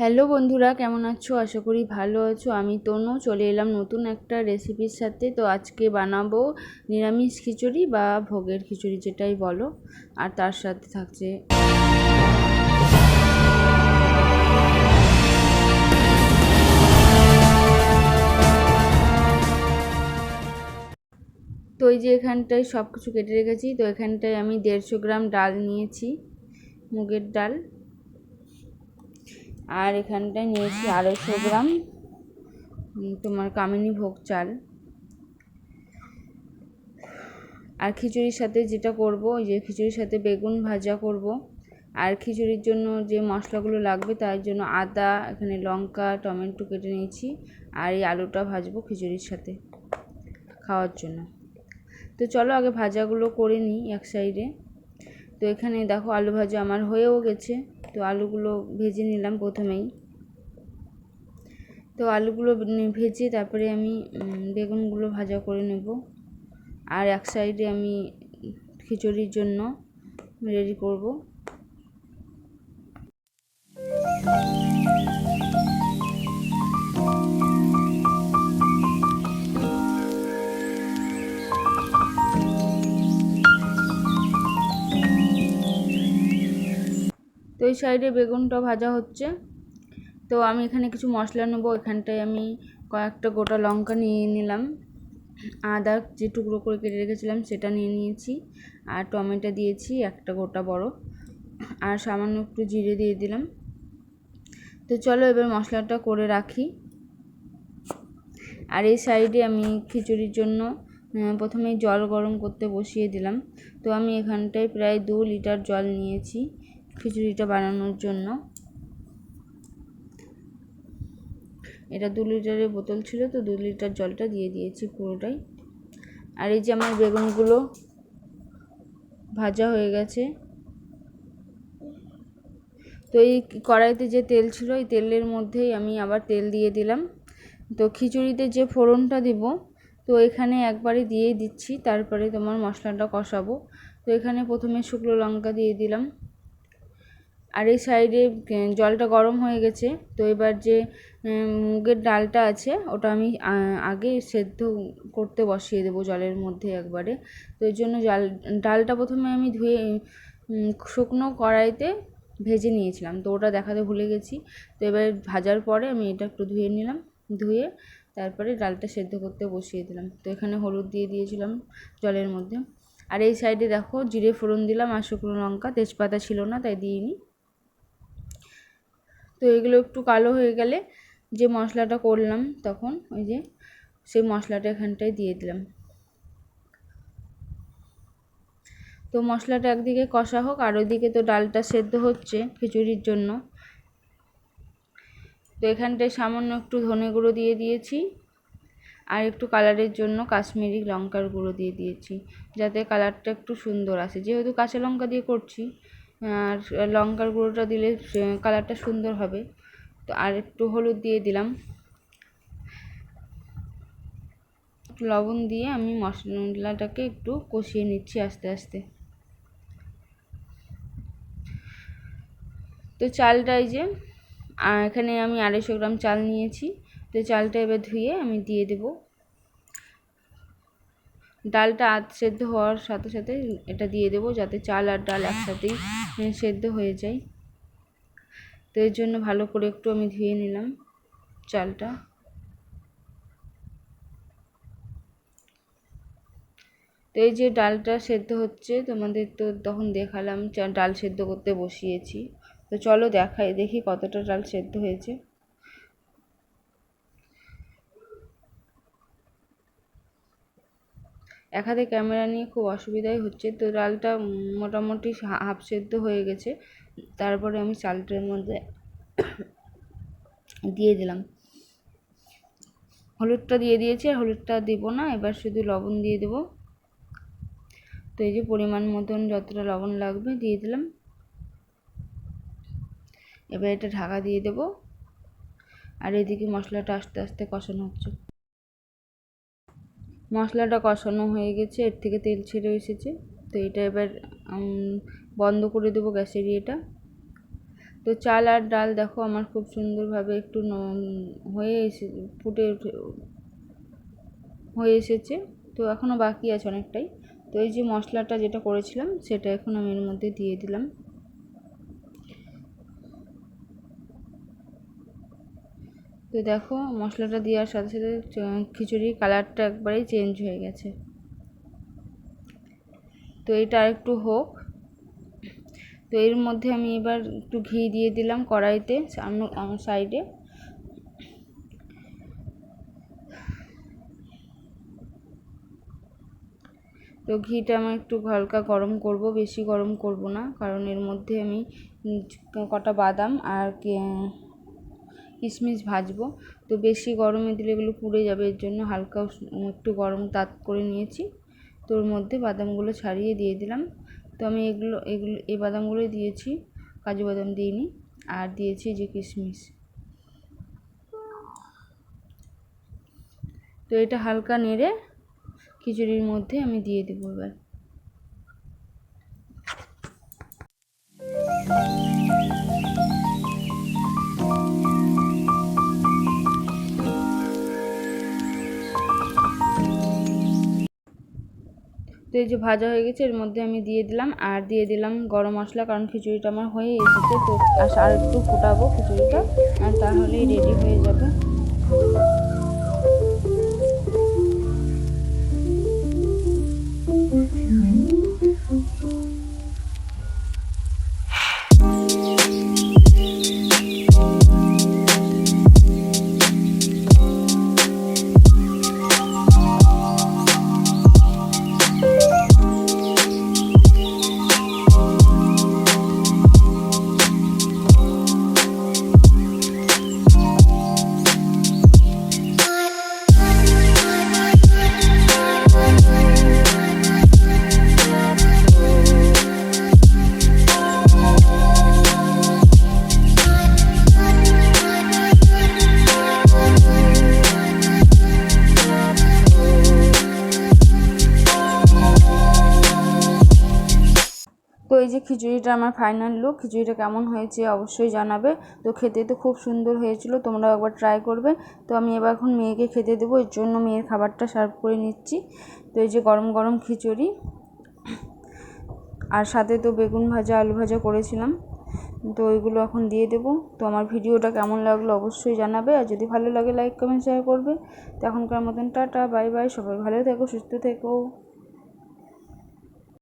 Hello বন্ধুরা, কেমন আছো? আশা করি ভালো আছো। আমি তনু, চলে এলাম নতুন একটা রেসিপির সাথে। তো আজকে বানাবো নিরামিষ খিচুড়ি বা ভোগের খিচুড়ি যেটাই বলো, আর তার সাথে থাকছে তো এই যে এখানটায় সব কিছু কেটে রেখেছি। তো এখানটায় আমি দেড়শো গ্রাম ডাল নিয়েছি, মুগের ডাল। আর এখানটায় নিয়েছি আড়াইশো গ্রাম তোমার কামিনী ভোগ চাল। আর খিচুড়ির সাথে যেটা করব, ওই যে খিচুড়ির সাথে বেগুন ভাজা করব। আর খিচুড়ির জন্য যে মশলাগুলো লাগবে, তার জন্য আদা, এখানে লঙ্কা, টমেটো কেটে নিয়েছি। আর এই আলুটা ভাজবো খিচুড়ির সাথে খাওয়ার জন্য। তো চলো আগে ভাজাগুলো করে নিই এক সাইডে। তো এখানে দেখো আলু ভাজা আমার হয়েও গেছে। তো আলুগুলো ভেজে নিলাম প্রথমেই। তো আলুগুলো ভেজে তারপরে আমি বেগুনগুলো ভাজা করে নেব। আর এক সাইডে আমি খিচুড়ির জন্য রেডি করব। এই সাইডে বেগুনটা ভাজা হচ্ছে। তো আমি এখানে কিছু মশলা নেব, এখানটায় আমি কয়েকটা গোটা লঙ্কা নিয়ে নিলাম। আদা যে টুকরো করে কেটে রেখেছিলাম সেটা নিয়ে নিয়েছি, আর টমেটো দিয়েছি একটা গোটা বড়, আর সামান্য একটু জিরে দিয়ে দিলাম। তো চলো এবার মশলাটা করে রাখি। আর এই সাইডে আমি খিচুড়ির জন্য প্রথমে জল গরম করতে বসিয়ে দিলাম। তো আমি এখানটায় প্রায় দু লিটার জল নিয়েছি। খিচুড়িটা বানানোর জন্য। এটা দু লিটারের বোতল ছিল, তো দু লিটার জলটা দিয়ে দিয়েছি পুরোটাই। আর এই যে আমার বেগুনগুলো ভাজা হয়ে গেছে। তো এই কড়াইতে যে তেল ছিল, এই তেলের মধ্যেই আমি আবার তেল দিয়ে দিলাম। তো খিচুড়িতে যে ফোড়নটা দিব, তো এখানে একবারে দিয়ে দিচ্ছি, তারপরে তোমার মশলাটা কষাবো। তো এখানে প্রথমে শুকনো লঙ্কা দিয়ে দিলাম। আর এই সাইডে জলটা গরম হয়ে গেছে। তো এবার যে মুগের ডালটা আছে, ওটা আমি আগে সেদ্ধ করতে বসিয়ে দেবো জলের মধ্যে একবারে। তো এর জন্য জাল, ডালটা প্রথমে আমি ধুয়ে শুকনো কড়াইতে ভেজে নিয়েছিলাম। তো ওটা দেখাতে ভুলে গেছি। তো এবার ভাজার পরে আমি এটা একটু ধুয়ে নিলাম। ধুয়ে তারপরে ডালটা সেদ্ধ করতে বসিয়ে দিলাম। তো এখানে হলুদ দিয়ে দিয়েছিলাম জলের মধ্যে। আর এই সাইডে দেখো, জিরে ফোড়ন দিলাম আর শুকনো লঙ্কা। তেজপাতা ছিল না, তাই দিইনি। তো এগুলো একটু কালো হয়ে গেলে যে মশলাটা করলাম তখন ওই যে সেই মশলাটা এখানটায় দিয়ে দিলাম। তো মশলাটা একদিকে কষা হোক আর ওইদিকে তো ডালটা সেদ্ধ হচ্ছে খিচুড়ির জন্য। তো এখানটায় সামান্য একটু ধনে গুঁড়ো দিয়ে দিয়েছি আর একটু কালারের জন্য কাশ্মীরি লঙ্কার গুঁড়ো দিয়ে দিয়েছি যাতে কালারটা একটু সুন্দর আসে। যেহেতু কাঁচা লঙ্কা দিয়ে করছি আর লঙ্কার গুঁড়োটা দিলে কালারটা সুন্দর হবে। তো আর একটু হলুদ দিয়ে দিলাম। লবণ দিয়ে আমি মশলাটাকে একটু কষিয়ে নিচ্ছি আস্তে আস্তে। তো চালটাই যে এখানে আমি আড়াইশো গ্রাম চাল নিয়েছি। তো চালটা এবার ধুয়ে আমি দিয়ে দেবো। ডালটা আধ সেদ্ধ হওয়ার সাথে সাথে এটা দিয়ে দেবো যাতে চাল আর ডাল একসাথেই সেদ্ধ হয়ে যায় তো এর জন্য ভালো করে একটু আমি ধুয়ে নিলাম চালটা। তো এই যে ডালটা সেদ্ধ হচ্ছে, তোমাদের তো তখন দেখালাম ডাল সেদ্ধ করতে বসিয়েছি। তো চলো দেখাই, দেখি কতটা ডাল সেদ্ধ হয়েছে। এক হাতে ক্যামেরা নিয়ে খুব অসুবিধাই হচ্ছে। তো ডালটা মোটামুটি হাফ সেদ্ধ হয়ে গেছে। তারপরে আমি চালটার মধ্যে দিয়ে দিলাম। হলুদটা দিয়ে দিয়েছি, আর হলুদটা দেবো না, এবার শুধু লবণ দিয়ে দেবো। তো এই যে পরিমাণ মতন যতটা লবণ লাগবে দিয়ে দিলাম। এবার এটা ঢাকা দিয়ে দেবো। আর এদিকে মশলাটা আস্তে আস্তে কষানো হচ্ছে। মশলাটা কষানো হয়ে গেছে, এর থেকে তেল ছেড়ে এসেছে। তো এটা এবার বন্ধ করে দেবো গ্যাসের ইয়েটা। তো চাল আর ডাল দেখো আমার খুব সুন্দরভাবে একটু হয়ে এসে, ফুটে হয়ে এসেছে। তো এখনও বাকি আছে অনেকটাই। তো এই যে মশলাটা যেটা করেছিলাম, সেটা এখন আমি এর মধ্যে দিয়ে দিলাম। তো দেখো, মশলাটা দেওয়ার সাথে সাথে খিচুড়ির কালারটা একবারেই চেঞ্জ হয়ে গেছে। তো এটা একটু হোক। তো এর মধ্যে আমি এবার একটু ঘি দিয়ে দিলাম কড়াইতে সাইডে তো ঘিটা আমি একটু হালকা গরম করব, বেশি গরম করব না, কারণ এর মধ্যে আমি কটা বাদাম আর কিশমিশ ভাজবো। তো বেশি গরমে দিলে এগুলো পুড়ে যাবে, এর জন্য হালকা একটু গরম তাত করে নিয়েছি। তো ওর মধ্যে বাদামগুলো ছাড়িয়ে দিয়ে দিলাম। তো আমি এগুলো এগুলো, এই বাদামগুলোই দিয়েছি, কাজু বাদাম দিইনি, আর দিয়েছি যে কিশমিশ। তো এটা হালকা নেড়ে খিচুড়ির মধ্যে আমি দিয়ে দেবো এবার। এই যে ভাজা হয়ে গেছে, এর মধ্যে আমি দিয়ে দিলাম। আর দিয়ে দিলাম গরম মশলা, কারণ খিচুড়িটা আমার হয়ে এসেছে। তো আর একটু ফুটাবো খিচুড়িটা, আর তাহলেই রেডি হয়ে যাবে। তো এই যে খিচুড়িটা আমার ফাইনাল লুক খিচুড়িটা কেমন হয়েছে অবশ্যই জানাবে। তো খেতে তো খুব সুন্দর হয়েছিল, তোমরাও একবার ট্রাই করবে। তো আমি এবার এখন মেয়েকে খেতে দেবো, এর জন্য মেয়ের খাবারটা সার্ভ করে নিচ্ছি। তো এই যে গরম গরম খিচুড়ি, আর সাথে তো বেগুন ভাজা, আলু ভাজা করেছিলাম। তো ওইগুলো এখন দিয়ে দেবো। তো আমার ভিডিওটা কেমন লাগল অবশ্যই জানাবে, আর যদি ভালো লাগে লাইক কমেন্ট শেয়ার করবে। তো এখনকার মতন টাটা বাই বাই সবাই ভালো থেকো, সুস্থ থেকো।